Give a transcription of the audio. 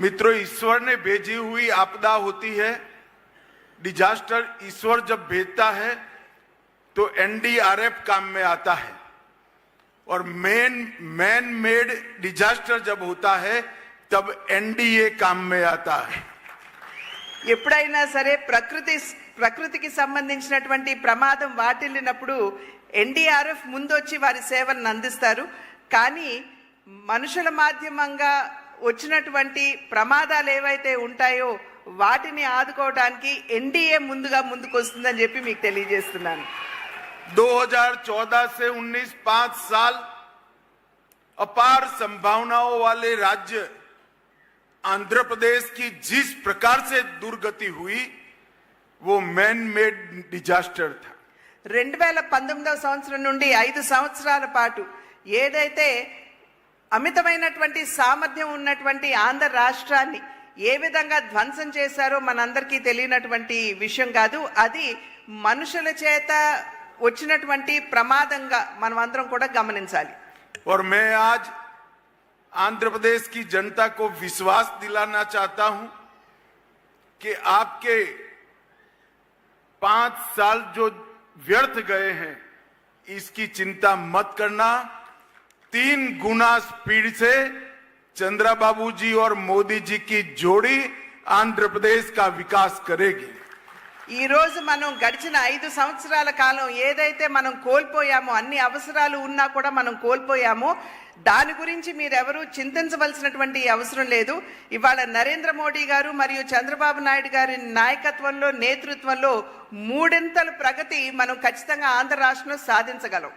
मित्रों ईश्वर ने भेजी हुई आपदा होती है डिजास्टर ईश्वर जब भेजता है तो एनडीआरएफ काम में आता है और मेन मैन मेड डिजास्टर जब होता है तब एनडीए काम में आता है ఎప్పుడైనా సరే ప్రకృతి ప్రకృతికి సంబంధించినటువంటి ప్రమాదం వాటిల్లినప్పుడు ఎన్డీఆర్ఎఫ్ ముందొచ్చి వారి సేవలను అందిస్తారు కానీ మనుషుల మాధ్యమంగా వచ్చినటువంటి ప్రమాదాలు ఏవైతే ఉంటాయో వాటిని ఆదుకోవడానికి ఎన్డీఏ ముందుగా ముందుకు వస్తుందని చెప్పి మీకు తెలియజేస్తున్నాను 2014 से 19 पांच साल अपार संभावनाओं वाले राज्य आंध्र प्रदेश की जिस प्रकार से दुर्गति हुई वो मैन मेड डिजास्टर था రెండు వేల పంతొమ్మిదవ సంవత్సరం నుండి ఐదు సంవత్సరాల పాటు ఏదైతే అమితమైనటువంటి సామర్థ్యం ఉన్నటువంటి ఆంధ్ర రాష్ట్రాన్ని ఏ విధంగా ధ్వంసం చేశారో మనందరికీ తెలియనటువంటి విషయం కాదు అది మనుషుల చేత వచ్చినటువంటి ప్రమాదంగా మనం అందరం కూడా గమనించాలి और मैं आज आंध्र प्रदेश की जनता को विश्वास दिलाना चाहता हूं कि आपके पांच साल जो व्यर्थ गए हैं इसकी चिंता मत करना तीन गुना स्पीड से चंद्रा बाबू जी और मोदी जी की जोड़ी आंध्र प्रदेश का विकास करेगी ఈ రోజు మనం గడిచిన ఐదు సంవత్సరాల కాలం ఏదైతే మనం కోల్పోయామో అన్ని అవసరాలు ఉన్నా కూడా మనం కోల్పోయామో దాని గురించి మీరెవరూ చింతించవలసినటువంటి అవసరం లేదు ఇవాళ నరేంద్ర మోడీ గారు మరియు చంద్రబాబు నాయుడు గారి నాయకత్వంలో నేతృత్వంలో మూడింతల ప్రగతి మనం ఖచ్చితంగా ఆంధ్ర రాష్ట్రంలో సాధించగలం